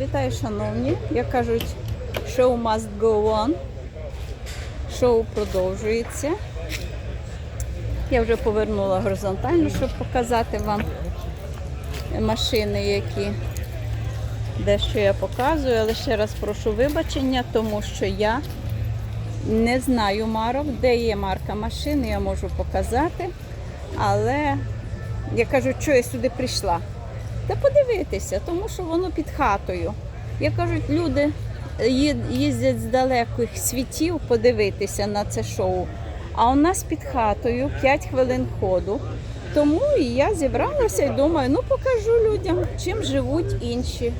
Вітаю, шановні. Як кажуть, show must go on. Шоу продовжується. Я вже повернула горизонтально, щоб показати вам машини, які дещо я показую, але ще раз прошу вибачення, тому що я не знаю марок, де є марка машини, я можу показати. Але я кажу, що я сюди прийшла. Та подивитися, тому що воно під хатою. Як кажуть, люди їздять з далеких світів подивитися на це шоу. А у нас під хатою 5 хвилин ходу. Тому і я зібралася і думаю, ну покажу людям, чим живуть інші.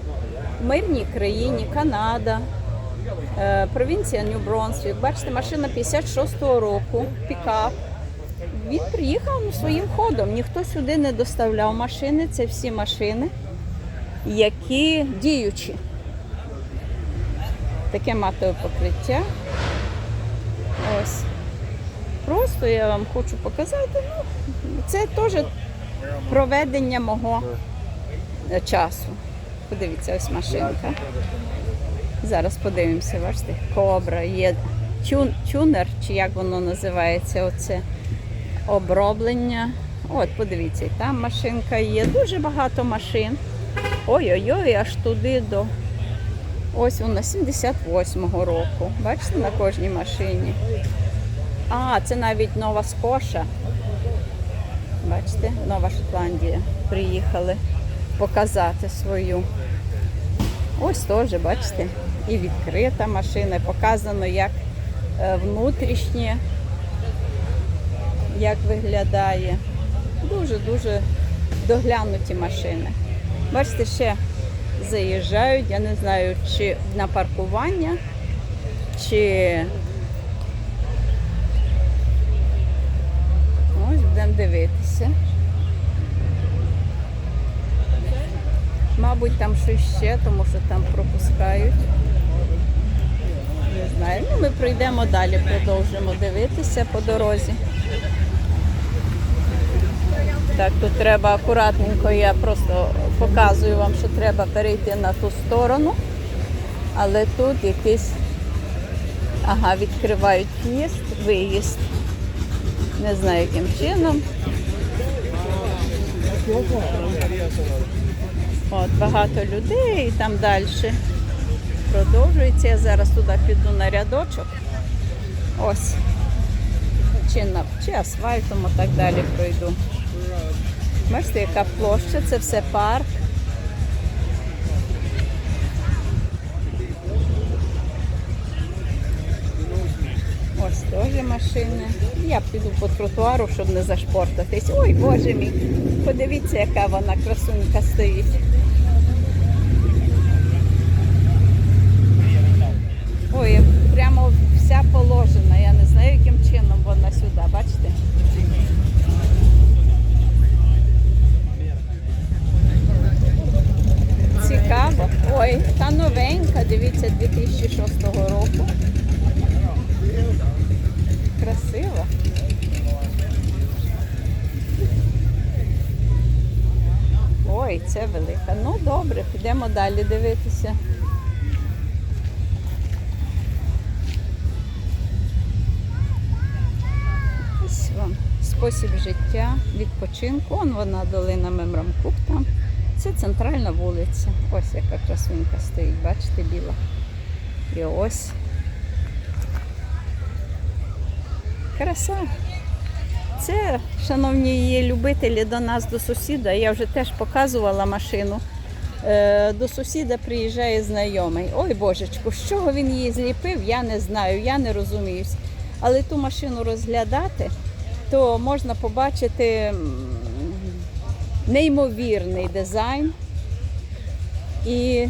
В мирній країні, Канада, е, провінція Нью-Бронсвік. Бачите, машина 56-го року, пікап. Він приїхав своїм ходом. Ніхто сюди не доставляв машини. Це всі машини, які діючі. Таке матове покриття. Ось. Просто я вам хочу показати. Ну, це теж проведення мого часу. Подивіться, ось машинка. Зараз подивимося, бачите, кобра, є тюн, тюнер, чи як воно називається, оце оброблення. От, подивіться, там машинка є. Дуже багато машин. Ой-ой-ой, аж туди до. Ось вона 78-го року. Бачите, на кожній машині. А, це навіть Нова Скоша. Бачите, Нова Шотландія. Приїхали показати свою. Ось теж, бачите, і відкрита машина, показано, як е, внутрішнє, як виглядає. Дуже-дуже доглянуті машини. Бачите, ще заїжджають, я не знаю, чи на паркування, чи ось будемо дивитися. Мабуть, там щось ще, тому що там пропускають. Не знаю. Ну, ми пройдемо далі, продовжимо дивитися по дорозі. Так, тут треба акуратненько, я просто показую вам, що треба перейти на ту сторону. Але тут якийсь, ага, відкривають в'їзд, виїзд. Не знаю яким чином. От, багато людей і там далі продовжується. Я зараз туди піду на рядочок. Ось. Чи, на, чи асфальтом, і так далі пройду. Бачите, яка площа, це все парк. Ось теж машини. Я піду по тротуару, щоб не зашпортатись. Ой, боже мій, подивіться, яка вона красунька стоїть. Ой, прямо вся положена. Я не знаю, яким чином вона сюди, бачите? Цікаво. Ой, та новенька, 2006 року. Красиво. Ой, це велика. Ну добре, підемо далі дивитися. Ось вам спосіб життя, відпочинку. Он вона долина Мемрамкук там. Це центральна вулиця. Ось яка красунька стоїть, бачите, біла. І ось. Краса. Це, шановні її любителі, до нас, до сусіда. Я вже теж показувала машину. Е, До сусіда приїжджає знайомий. Ой божечку, з чого він її зліпив, я не знаю, я не розуміюсь. Але ту машину розглядати, то можна побачити неймовірний дизайн і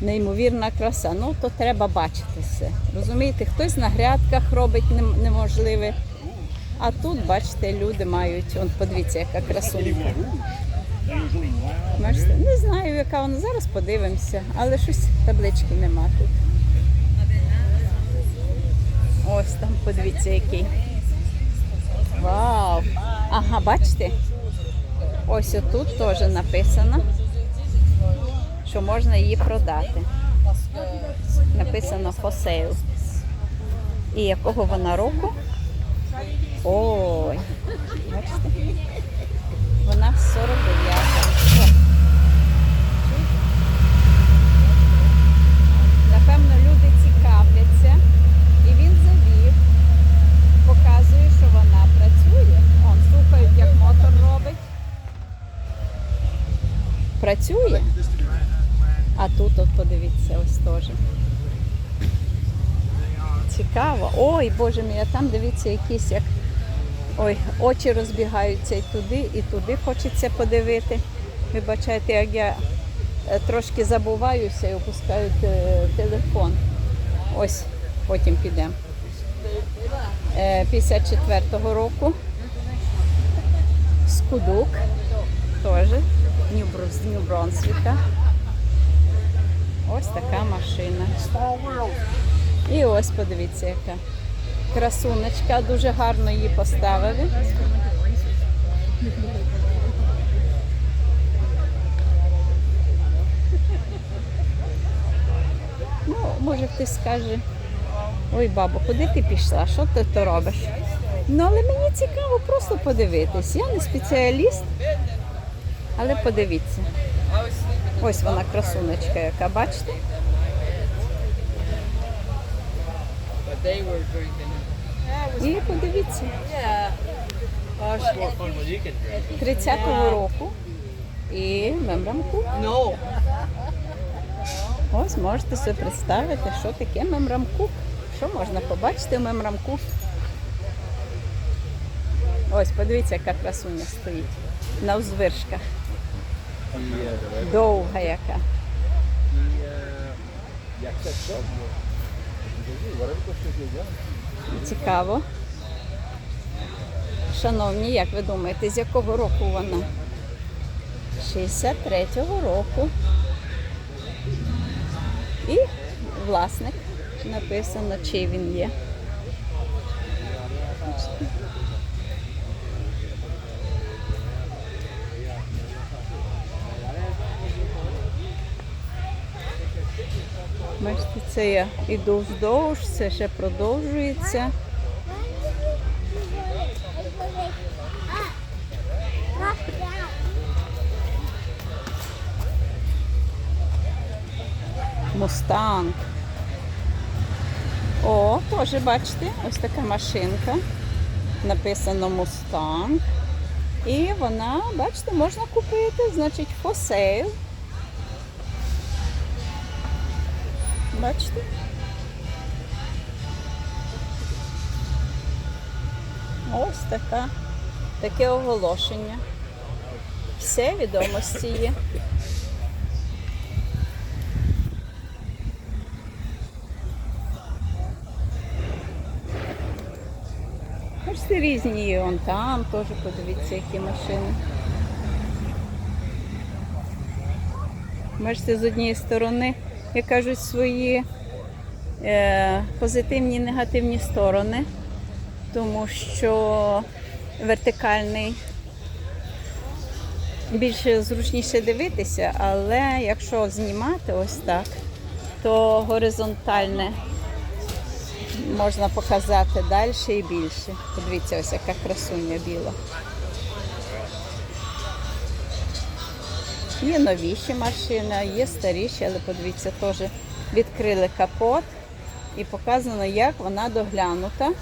неймовірна краса. Ну, то треба бачити все. Розумієте, хтось на грядках робить неможливе. А тут, бачите, люди мають, он подивіться, яка красунька. Бачите, не знаю, яка вона. Зараз подивимося, але щось таблички нема тут. Ось там, подивіться, який. Вау! Ага, бачите? Ось отут теж написано, що можна її продати. Написано for. І якого вона року? Ой, бачите? Вона 49. Напевно, люди цікавляться. І він завів, показує, що вона працює. Он слухають, як мотор робить. Працює. А тут от подивіться, ось теж. Цікаво. Ой, Боже мій, а там дивіться якісь як. Ой, очі розбігаються і туди, і туди хочеться подивити. Вибачайте, як я е, трошки забуваюся і опускаю телефон. Ось, потім підемо. Е, 54-го року. Скудук. Теж. Нью-Бронсвіка. Ось така машина. І ось подивіться, яка красунечка. Дуже гарно її поставили. Ну, може хтось скаже, ой, бабо, куди ти пішла? Що ти то робиш? Ну, але мені цікаво просто подивитись. Я не спеціаліст, але подивіться. Ось вона красунечка, яка бачите? І подивіться. Yeah. Oh, it's more fun when you can drink. 30-го року. І мемрамку. Ось можете собі представити, що таке мемрамку. Що можна побачити в мемрамку. Ось, подивіться, яка красуня стоїть. На узвиршках. Довга яка. Цікаво. Шановні, як ви думаєте, з якого року вона? 63-го року. І власник написано, чий він є. Бачите, це я іду вздовж, це ще продовжується. Мустанг. О, теж бачите, ось така машинка. Написано Мустанг. І вона, бачите, можна купити, значить, for sale. Бачите? Ось така, таке оголошення. Все відомості є. Бачите, різні є. Вон там теж подивіться, які машини. Бачите, з однієї сторони, як кажуть, свої е, позитивні і негативні сторони, тому що вертикальний більше зручніше дивитися, але якщо знімати ось так, то горизонтальне можна показати далі і більше. Подивіться, ось яка красуня біла. Є новіші машини, є старіші, але подивіться, теж відкрили капот і показано, як вона доглянута.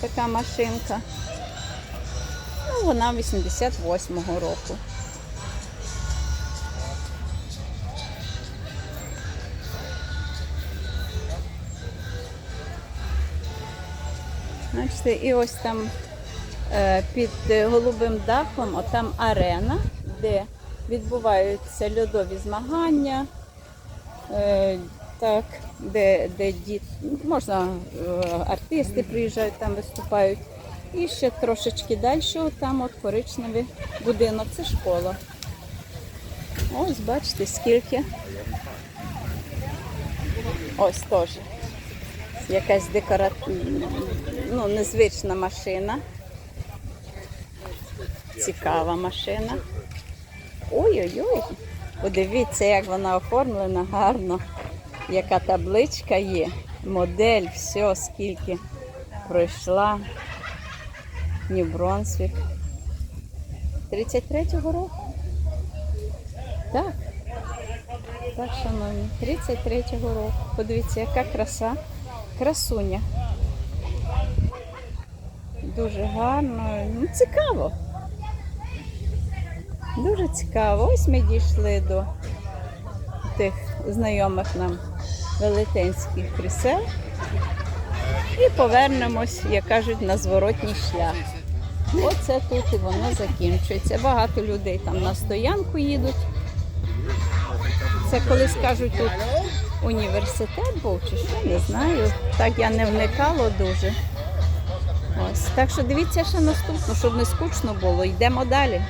Така машинка. Ну, вона 88-го року. І ось там е, під е, голубим дахом, отам арена, де відбуваються льодові змагання, е, так, де, де діт, можна е, артисти приїжджають, там виступають. І ще трошечки далі, там от коричневий будинок, це школа. Ось бачите, скільки. Ось теж. Якась декора... ну, незвична машина. Цікава машина. Ой-ой-ой. Подивіться, як вона оформлена гарно, яка табличка є, модель, все, скільки пройшла. Нью-Бронсвік. 33-го року. Так. Так, шановні, 33-го року. Подивіться, яка краса. Красуня. Дуже гарно. Ну, цікаво. Дуже цікаво. Ось ми дійшли до тих знайомих нам велетенських крісел. І повернемось, як кажуть, на зворотній шлях. Оце тут і воно закінчується. Багато людей там на стоянку їдуть. Це колись кажуть тут університет був чи що, не знаю. Так я не вникала дуже. Ось. Так що дивіться ще наступну, щоб не скучно було. Йдемо далі.